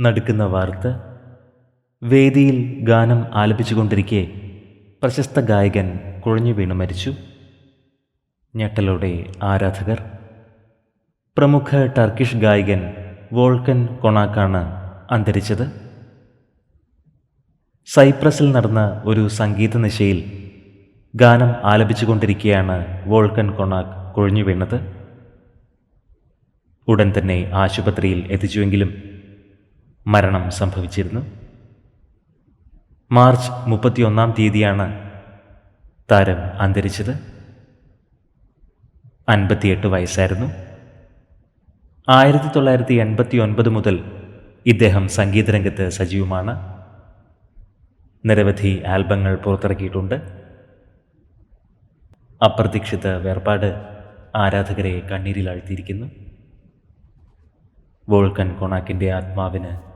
നടുക്കുന്ന വാർത്ത. വേദിയിൽ ഗാനം ആലപിച്ചുകൊണ്ടിരിക്കെ പ്രശസ്ത ഗായകൻ കുഴഞ്ഞു വീണ് മരിച്ചു. ഞെട്ടലോടെ ആരാധകർ. പ്രമുഖ ടർക്കിഷ് ഗായകൻ വോൾക്കൻ കൊണാക്കാണ് അന്തരിച്ചത്. സൈപ്രസിൽ നടന്ന ഒരു സംഗീത നിശയിൽ ഗാനം ആലപിച്ചുകൊണ്ടിരിക്കെയാണ് വോൾക്കൻ കൊണാക്ക് കുഴഞ്ഞു വീണത്. ഉടൻ തന്നെ ആശുപത്രിയിൽ എത്തിച്ചുവെങ്കിലും മരണം സംഭവിച്ചിരുന്നു. മാർച്ച് മുപ്പത്തിയൊന്നാം തീയതിയാണ് താരം അന്തരിച്ചത്. അൻപത്തിയെട്ട് വയസ്സായിരുന്നു. ആയിരത്തി തൊള്ളായിരത്തി എൺപത്തി ഒൻപത് മുതൽ ഇദ്ദേഹം സംഗീതരംഗത്ത് സജീവമാണ്. നിരവധി ആൽബങ്ങൾ പുറത്തിറക്കിയിട്ടുണ്ട്. അപ്രതീക്ഷിത വേർപാട് ആരാധകരെ കണ്ണീരിലാഴ്ത്തിയിരിക്കുന്നു. വോൾക്കൻ കൊണാക്കിന്റെ ആത്മാവിന്